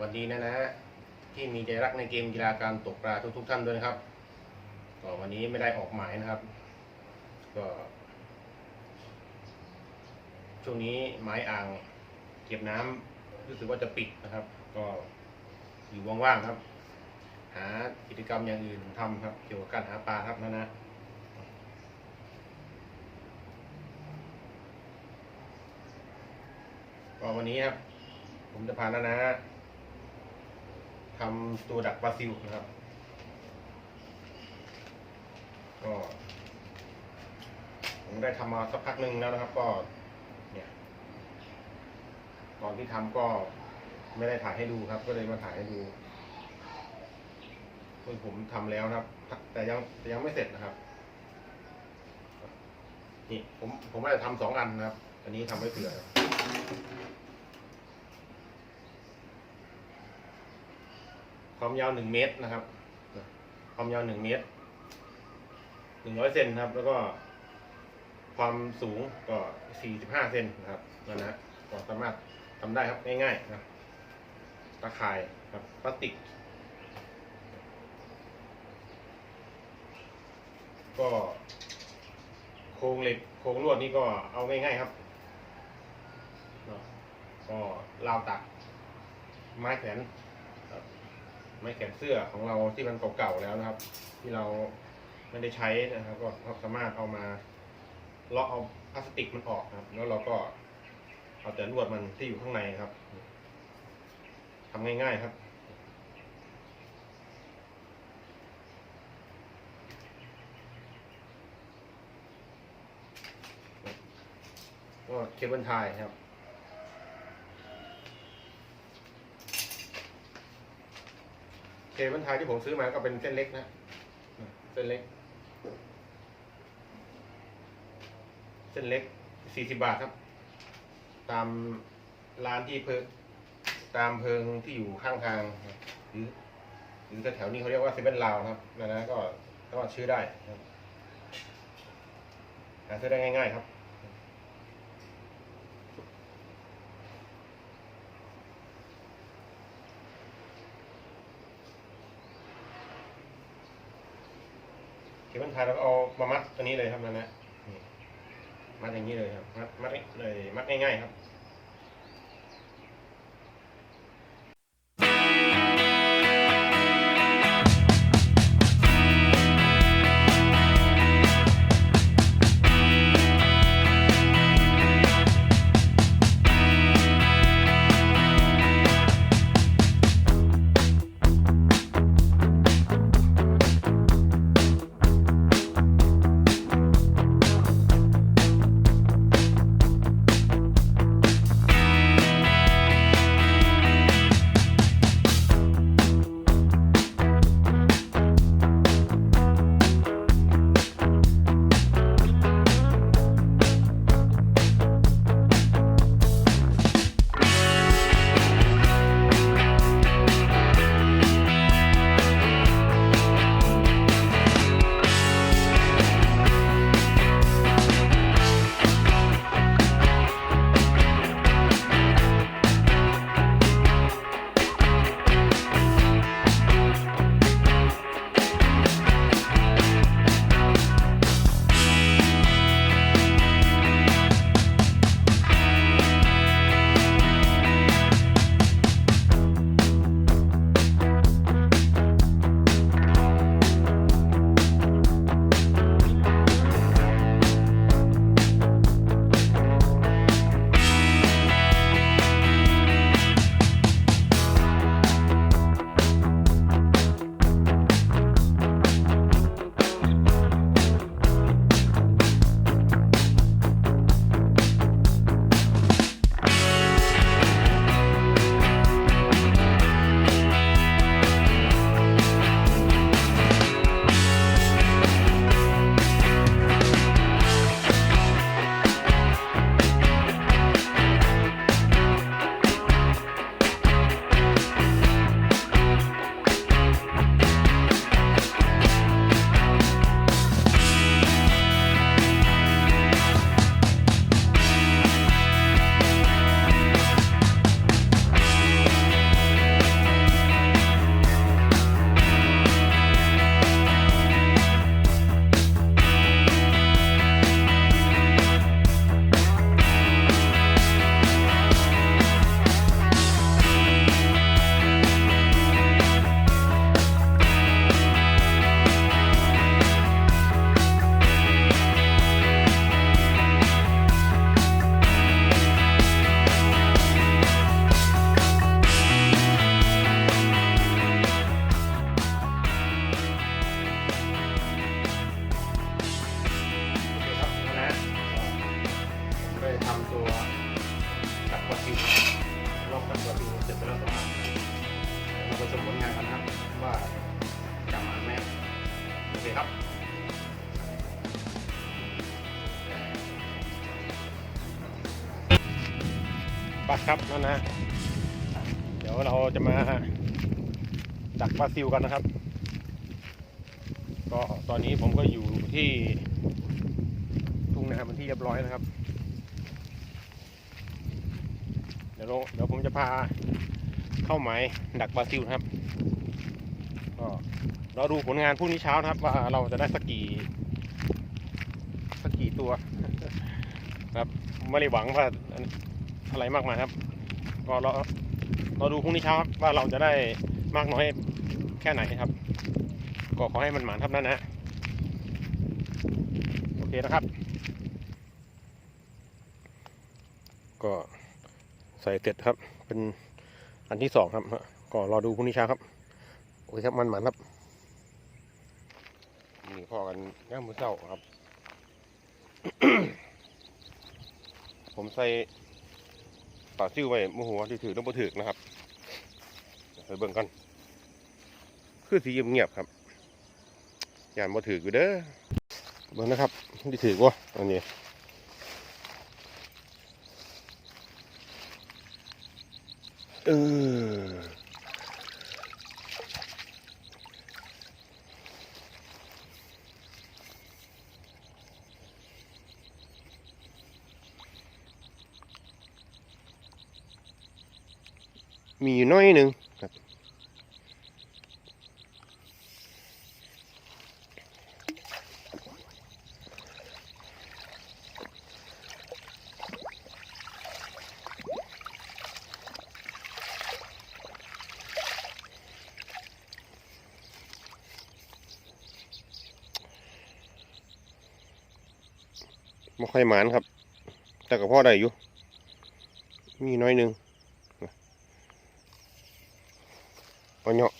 วัสดีนะนะ ที่มีใจรักในเกมกีฬาการตกปลาทุกๆท่านด้วยนะครับ ก็วันนี้ไม่ได้ออกหมายนะครับ ก็ ช่วงนี้ไม้อ่าง เก็บน้ำรู้สึกว่าจะปิดนะครับ ก็อยู่ว่างๆครับ หากิจกรรมอย่างอื่นทำครับ เกี่ยวกับการหาปลาครับนะนะก็วันนี้ครับ ผมจะพานานะ ทำตัวดักปลาซิวนะครับ ก็ผมได้ทำมาสักพักหนึ่งแล้วนะครับ ก็เนี่ย ตอนที่ทำก็ไม่ได้ถ่ายให้ดูครับ ก็เลยมาถ่ายให้ดูคือผมทำแล้วนะครับ แต่ยังแต่ยังไม่เสร็จนะครับนี่ผมผมว่าจะทำสองอันนะครับ อันนี้ทำไว้เผื่อ ความยาวหนึ่งเมตรนะครับ ความยาวหนึ่งเมตรหนึ่งร้อยเซนครับ แล้วก็ความสูงก็สี่สิบห้าเซนนะครับนั่นนะก็สามารถทำได้ครับง่ายๆนะตะข่ายครับพลาสติก ก็โครงเหล็กโครงลวดนี่ก็เอาง่ายๆครับก็ราวตักไม้แขวน ไม้แขวนเสื้อของเราที่มันเก่าๆแล้วนะครับ ที่เราไม่ได้ใช้นะครับ ก็สามารถเอามาเลาะเอาพลาสติกมันออกนะครับ แล้วเราก็เอาแต่ลวดมันที่อยู่ข้างในครับทำง่ายๆครับก็เคเบิลไทยครับ เคเบิลไทยที่ผมซื้อมาก็เป็นเส้นเล็กนะเส้นเล็ก เส้นเล็กสี่สิบาทครับ ตามร้านที่เพิงตามเพิงที่อยู่ข้างทางหรือหรือแถวๆนี้เขาเรียกว่าเซเว่นลาวครับนะนะก็ก็ชื่อได้ครับหาซื้อได้ง่าย ๆ ครับ เขียนบรรทายเราเอามามัดตัวนี้เลยครับนั่นนะมัดอย่างนี้เลยครับ มัดมัดเลย มัดง่ายๆครับ ปัดครับนั่นนะ เดี๋ยวเราจะมาดักปลาซิวกันนะครับ ก็ตอนนี้ผมก็อยู่ที่ทุ่งนาเป็นที่เรียบร้อยนะครับ เดี๋ยวเดี๋ยวผมจะพาเข้าหมายดักปลาซิวนะครับ ก็เราดูผลงานพรุ่งนี้เช้านะครับ ว่าเราจะได้สักกี่สักกี่ตัวครับไม่ได้หวังว่า อะไรมากมายครับ ก็เราเราดูพรุ่งนี้เช้าครับว่าเราจะได้มากน้อยแค่ไหนครับ ก็ขอให้มันหมานครับนั่นนะโอเคนะครับ ก็ใส่เสร็จครับ เป็นอันที่สองครับก็รอดูพรุ่งนี้เช้าครับโอเคครับมันหมานครับนี่อกันย่างมือเศร้าครับ ผมใส่ ปากซิ่วไว้โมโหที่ถือต้องบ่ถือนะครับไปเบิ่งกัน คือสีเงียบครับยานบ่ถืออยู่เด้อเบิ่งนะครับที่ถือวะอันนี้เออ มีอยู่น้อยหนึ่งครับไม่ค่อยหมานครับ แต่กับพ่อได้อยู่ มีน้อยหนึ่ง เอาเนาะ